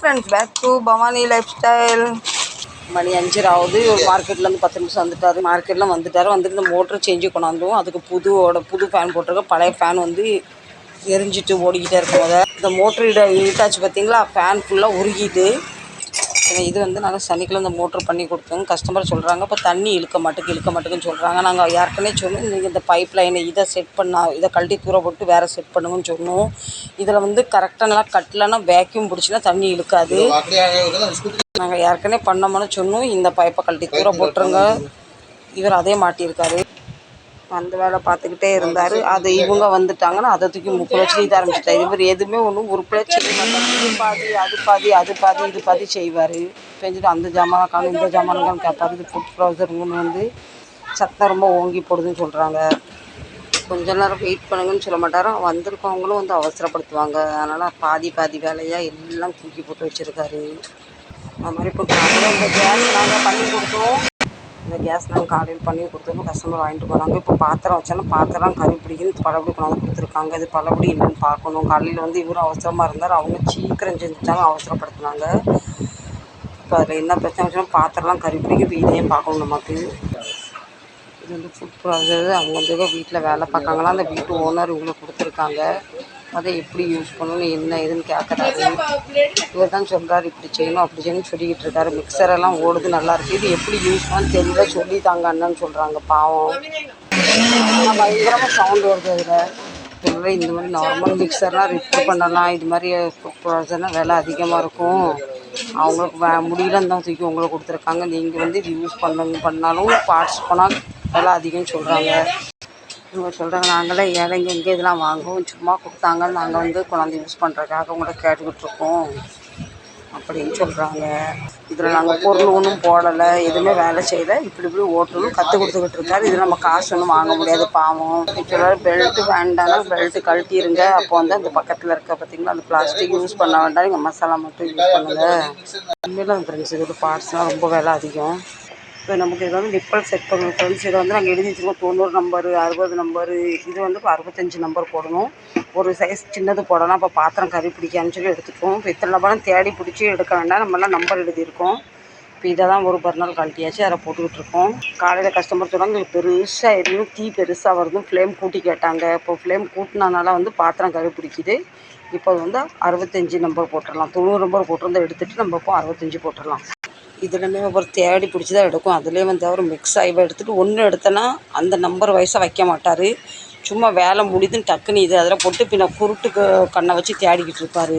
Friends back to Bhavani lifestyle மணி அஞ்சரை ஆகுது ஒரு மார்க்கெட்லேருந்து பத்து நிமிஷம் வந்துட்டார். மார்க்கெட்டில் வந்துட்டார் வந்துட்டு இந்த மோட்டர் சேஞ்சு கொண்டாந்துருவோம் அதுக்கு புதுவோட புது ஃபேன் போட்டிருக்கோம் பழைய ஃபேன் வந்து எரிஞ்சிட்டு ஓடிக்கிட்டே இருக்கும். போத இந்த மோட்டர் இட இழுத்தாச்சு பார்த்தீங்களா ஃபேன் ஃபுல்லாக உருகிட்டு இது வந்து நாங்கள் சனிக்கிழமை இந்த மோட்ரு பண்ணி கொடுத்தோம் கஸ்டமர் சொல்கிறாங்க இப்போ தண்ணி இழுக்க மாட்டேங்குது இழுக்க மாட்டேங்குன்னு சொல்கிறாங்க நாங்கள் ஏற்கனவே சொன்னோம் நீங்கள் இந்த பைப் லைனை இதை செட் பண்ணா இதை கழட்டி தூர போட்டு வேறு செட் பண்ணுங்கன்னு சொன்னோம். இதில் வந்து கரெக்டாக நல்லா கட்டலைன்னா வேக்யூம் பிடிச்சினா தண்ணி இழுக்காது. நாங்கள் ஏற்கனவே பண்ணோம்னு சொன்னோம். இந்த பைப்பை கழட்டி தூர போட்டுருங்க. இவர் அதே மாட்டியிருக்காரு. அந்த வேலை பார்த்துக்கிட்டே இருந்தார். அது இவங்க வந்துட்டாங்கன்னா அதை தூக்கி முக்கில் வச்சு இது ஆரம்பிச்சிட்டாரு. இவர் எதுவுமே ஒன்றும் உருப்படியாக செய்ய மாட்டார் இது பாதி அது பாதி அது பாதி இது பாதி செய்வார். செஞ்சுட்டு அந்த ஜாமான் காணும் இந்த ஜாமான் கேட்பாரு இது ஃபுட் ப்ரௌசருங்கன்னு வந்து சத்தம் ரொம்ப ஓங்கி போடுதுன்னு சொல்கிறாங்க கொஞ்ச நேரம் வெயிட் பண்ணுங்கன்னு சொல்ல மாட்டாரோ. வந்திருக்கவங்களும் வந்து அவசரப்படுத்துவாங்க. அதனால் பாதி பாதி வேலையாக எல்லாம் தூக்கி போட்டு வச்சுருக்காரு. அது மாதிரி இப்போ காலையில் இந்த கேஸ் நாங்கள் பண்ணி கொடுத்தோம். இந்த கேஸ் நாங்கள் காலையில் பண்ணி கொடுத்தோம் கஸ்டமர் வாங்கிட்டு போகிறாங்க இப்போ பாத்திரம் வச்சாலும் பாத்திரம் கறி பிடிக்குன்னு பழப்படி கொண்டாந்து கொடுத்துருக்காங்க. இது பழப்படி என்னென்னு பார்க்கணும். காலையில் வந்து இவரும் அவசரமாக இருந்தார். அவங்க சீக்கிரம் செஞ்சுட்டாங்க. அவசரப்படுத்துனாங்க. இப்போ அதில் என்ன பிரச்சனை வச்சாலும் பாத்திரம்லாம் கறி பிடிக்கும் இப்போ இதையும் பார்க்கணும் நமக்கு. இது வந்து ஃபுட் ப்ராசஸ் அவங்க வந்து வீட்டில் வேலை பார்க்காங்களா அந்த வீட்டு ஓனர் இவங்களுக்கு கொடுத்துருக்காங்க. அதை எப்படி யூஸ் பண்ணணும் என்ன ஏதுன்னு கேட்குறாரு இவர் தான் சொல்கிறாரு இப்படி செய்யணும் அப்படி செய்யணும்னு சொல்லிக்கிட்டு இருக்காரு. மிக்சரெல்லாம் ஓடுது நல்லாயிருக்கு இது எப்படி யூஸ் பண்ண தெளிவாக சொல்லி தாங்க அண்ணன்னு சொல்கிறாங்க பாவம் பயங்கரமாக சவுண்ட் வருது அதில். சொல்கிறேன் இந்த மாதிரி நார்மல் மிக்சர்லாம் ரிப்பேர் பண்ணலாம் இது மாதிரி ப்ராசஸ்னால் விலை அதிகமாக இருக்கும். அவங்களுக்கு வே முடியலன்னு தான் தூக்கி உங்களுக்கு கொடுத்துருக்காங்க. நீங்கள் வந்து இது யூஸ் பண்ணுங்க பண்ணாலும் பார்ட்ஸ் போனால் விலை அதிகம்னு சொல்கிறாங்க இவங்க சொல்கிறாங்க நாங்களே ஏழைங்க எங்கே இதெல்லாம் வாங்குவோம்? சும்மா கொடுத்தாங்க. நாங்கள் வந்து கொண்டாந்து யூஸ் பண்ணுறதுக்காக உங்கள்கிட்ட கேட்டுக்கிட்டு இருக்கோம். அப்படின்னு சொல்கிறாங்க இதில் நாங்கள் பொருள் ஒன்றும் போடலை. எதுவுமே வேலை செய்யலை. இப்படி இப்படி ஓட்டணும். கற்றுக் கொடுத்துக்கிட்டு இருக்காரு. இது நம்ம காசு ஒன்றும் வாங்க முடியாது பாவம். சொல்கிறார் பெல்ட்டு வேண்டாம். பெல்ட்டு கழட்டிடுங்க அப்போ வந்து அந்த பக்கத்தில் இருக்க பார்த்தீங்களா அந்த பிளாஸ்டிக் யூஸ் பண்ண வேண்டாம். நீங்கள் மசாலா மட்டும் யூஸ் பண்ணுங்கள் அந்த ஃப்ரெண்ட்ஸ் இதோட பார்ட்ஸ்லாம் ரொம்ப விலை அதிகம். இப்போ நமக்கு இது வந்து நிப்பல் செட் பண்ணணும் ஃப்ரெண்ட்ஸ் இதை வந்து நாங்கள் எழுதி வச்சுருக்கோம். தொண்ணூறு நம்பரு அறுபது நம்பரு இது வந்து இப்போ அறுபத்தஞ்சு நம்பர் போடணும். ஒரு சைஸ் சின்னது போடலாம். அப்போ பாத்திரம் கறி பிடிக்கான்னு சொல்லி எடுத்துப்போம் இப்போ இத்தனை நம்பரும் தேடி பிடிச்சி எடுக்க வேண்டாம். நம்மளாம் நம்பர் எழுதியிருக்கோம். இப்போ இதை தான் ஒரு பர்னர் கழட்டியாச்சு. அதை போட்டுக்கிட்டு இருக்கோம். காலையில் கஸ்டமர் சொன்னாங்க பெருசாக எரியும் தீ பெருசாக வருதும் ஃப்ளேம் கூட்டி கேட்டாங்க. இப்போ ஃப்ளேம் கூட்டினனால வந்து பாத்திரம் கறி பிடிக்குது. இப்போ அது வந்து அறுபத்தஞ்சி நம்பர் போட்டுடலாம். தொண்ணூறு நம்பர் போட்டிருந்தா எடுத்துகிட்டு நம்ம இப்போ அறுபத்தஞ்சு போட்டுடலாம். இதுலேயுமே ஒரு தேடி பிடிச்சி தான் எடுக்கும். அதுலேயே வந்து அவர் மிக்ஸ் ஆகி எடுத்துகிட்டு ஒன்று எடுத்தேன்னா அந்த நம்பர் வயசாக வைக்க மாட்டார். சும்மா வேலை முடிதுன்னு டக்குன்னு இது அதில் போட்டு பின்ன குருட்டுக்கு கண்ணை வச்சு தேடிக்கிட்டு இருப்பார்.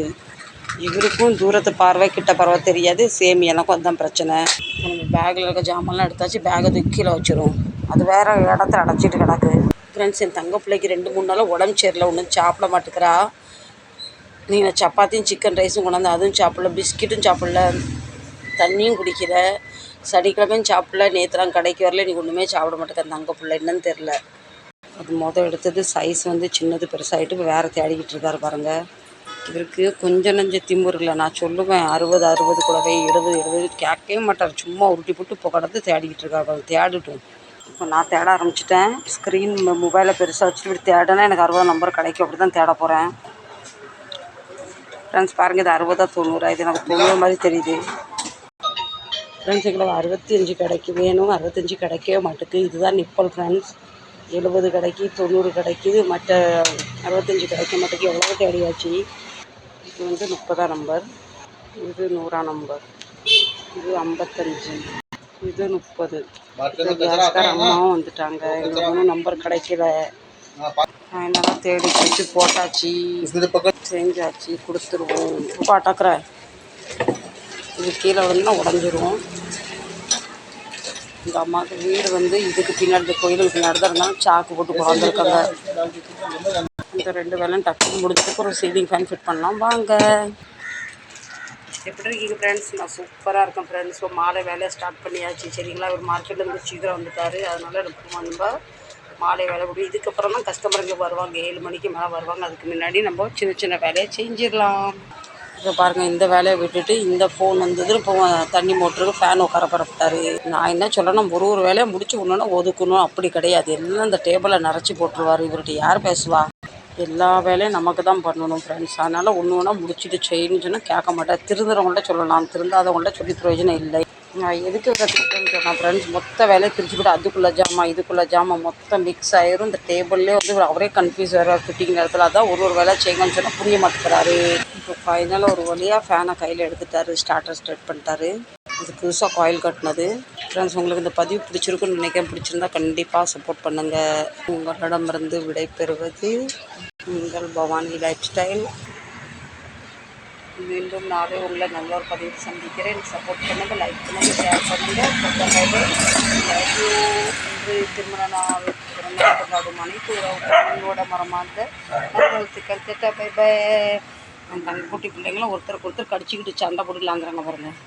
இவருக்கும் தூரத்து பார்வை கிட்ட பார்வை தெரியாது. சேம் எனக்கும் அதுதான் பிரச்சனை. நம்ம பேக்கில் இருக்க ஜாமான்லாம் எடுத்தாச்சு பேக்கை தூக்கி கீழே வச்சிரும். அது வேறு இடத்துல அடைச்சிட்டு கிடக்கு. ஃப்ரெண்ட்ஸ் என் தங்க பிள்ளைக்கு ரெண்டு மூணு நாளாக உடம்பு சரியில்லை. ஒன்றும் சாப்பிட மாட்டேங்கிறா. நீங்கள் சப்பாத்தியும் சிக்கன் ரைஸும் கொண்டாந்து அதுவும் சாப்பிடல பிஸ்கெட்டும் சாப்பிடல. தண்ணியும் குடிக்கிற சனிக்கிழமையும் சாப்பிடல. நேற்றுலாம் கடைக்கு வரல. நீ ஒன்றுமே சாப்பிட மாட்டேங்க தங்க பிள்ளை என்னன்னு தெரில அது மொதல் எடுத்தது சைஸ் வந்து சின்னது பெருசாகிட்டு இப்போ வேறு தேடிக்கிட்டு இருக்காரு பாருங்கள் இவருக்கு கொஞ்சம் நஞ்ச திமிரு இல்லை. நான் சொல்லுவேன். அறுபது அறுபது கூடவே எழுபது எழுபது கேட்கவே மாட்டார். சும்மா உருட்டி போட்டு இப்போ கடந்து தேடிக்கிட்டு இருக்காரு பாருங்க. தேடட்டும். இப்போ நான் தேட ஆரம்பிச்சிட்டேன். ஸ்க்ரீன் மொபைலை பெருசாக வச்சுட்டு இப்படி தேடனா எனக்கு அறுபது நம்பர் கிடைக்கும். அப்படி தான் தேட போகிறேன் ஃப்ரெண்ட்ஸ் பாருங்கள் இது அறுபதா தொண்ணூறா? இது எனக்கு தொண்ணூறு மாதிரி தெரியுது. ஃப்ரெண்ட்ஸ் எங்களுக்கு அறுபத்தி அஞ்சு கிடைக்கு வேணும். அறுபத்தஞ்சு கிடைக்கவே மாட்டேங்குது இதுதான் நிப்பல் ஃப்ரெண்ட்ஸ் எழுபது கிடைக்கி தொண்ணூறு கிடைக்குது மற்ற அறுபத்தஞ்சு கிடைக்க மாட்டேங்குது எவ்வளோ தேடியாச்சு. இது வந்து முப்பதாம் நம்பர் இது நூறாம் நம்பர் இது ஐம்பத்தஞ்சு. இது முப்பது. கேஸ்கார அம்மாவும் வந்துட்டாங்க. எங்களுக்கு ஒன்றும் நம்பர் கிடைக்கல. என்னெல்லாம் தேடி பிடிச்சி போட்டாச்சு. செஞ்சாச்சு. கொடுத்துருவோம். பாட்டாக்குற இது கீழே வந்து உடஞ்சிரும் இந்த அம்மாவுக்கு வீடு வந்து இதுக்கு பின்னாடி இந்த கோயிலுக்கு பின்னாடி தான் இருந்தாலும் சாக்கு போட்டு குழந்திருக்காங்க இந்த ரெண்டு வேலையும் டக்குன்னு முடிஞ்சதுக்கு ஒரு சீலிங் ஃபேன் ஃபிட் பண்ணலாம். வாங்க. எப்படி இருக்கீங்க ஃப்ரெண்ட்ஸ் நான் சூப்பராக இருக்கேன் ஃப்ரெண்ட்ஸ் இப்போ மாலை வேலையை ஸ்டார்ட் பண்ணியாச்சு. சரிங்களா? ஒரு மார்க்கெட்லேருந்து சீக்கிரம் வந்துட்டார். அதனால் எனக்கு நம்ம மாலை வேலை முடியும். இதுக்கப்புறம் தான் கஸ்டமருங்க வருவாங்க. ஏழு மணிக்கு மேலே வருவாங்க. அதுக்கு முன்னாடி நம்ம சின்ன சின்ன வேலையை செஞ்சிடலாம். இப்போ பாருங்கள் இந்த வேலையை விட்டுட்டு இந்த ஃபோன் வந்தது இப்போ தண்ணி மோட்டருக்கு ஃபேன் உட்கார பரப்பிட்டாரு நான் என்ன சொல்லணும் ஒரு ஒரு வேலையை முடிச்சு ஒன்றுனா ஒதுக்கணும். அப்படி கிடையாது. எல்லாம் இந்த டேபிளை நிறச்சி போட்டுருவார். இவர்கிட்ட யார் பேசுவா? எல்லா வேலையும் நமக்கு தான் பண்ணணும் ஃப்ரெண்ட்ஸ் அதனால் ஒன்று ஒன்றா முடிச்சுட்டு செய்யணும்னு சொன்னால் கேட்க மாட்டேன் திருந்துறவங்கள்ட்ட சொல்லலாம். திருந்தாதவங்கள்ட்ட சொல்லி பிரயோஜனம் இல்லை. நான் எதுக்கு கற்றுக்கிட்டேன்னு சொன்னேன் ஃப்ரெண்ட்ஸ் மொத்த வேலையை பிரித்து கூட அதுக்குள்ளே ஜாமான் இதுக்குள்ளே ஜாமான் மொத்தம் மிக்ஸ் ஆயிரும். இந்த டேபிள்லேயே வந்து அவரே கன்ஃபியூஸ் வேறு ஃபிட்டிங் நேரத்தில் அதான் ஒரு ஒரு வேலை செய்யுங்கன்னு சொன்னால் புரிய மாட்டேங்கிறாரு. இப்போ ஃபைனலாக ஒரு வழியாக ஃபேனை கையில் எடுத்துட்டாரு. ஸ்டார்டர் ஸ்டார்ட் பண்ணிட்டாரு. இது புதுசாக காயில் கட்டினது. ஃப்ரெண்ட்ஸ் உங்களுக்கு இந்த பதிவு பிடிச்சிருக்குன்னு நினைக்கிறேன். பிடிச்சிருந்தா கண்டிப்பாக சப்போர்ட் பண்ணுங்கள் உங்களிடமிருந்து விடைபெறுவது உங்கள் பவானி லைஃப் ஸ்டைல் மீண்டும் நாளே உங்களை நல்ல ஒரு பதிவு சந்திக்கிறேன். சப்போர்ட் பண்ணுங்கள் லைக் பண்ணுங்கள் ஷேர் பண்ணுங்கள் திருமண நாள் பிறந்த நாள் கொண்டாடும் அனைத்து உறவுகளோட மரமார்ந்த நல்வாழ்த்துக்கள் திட்ட பை பை அந்த குட்டி பிள்ளைங்களும் ஒருத்தருக்கு ஒருத்தர் கடிச்சிக்கிட்டு சண்டை போட்டுக்கலாங்கிறாங்க பாருங்கள்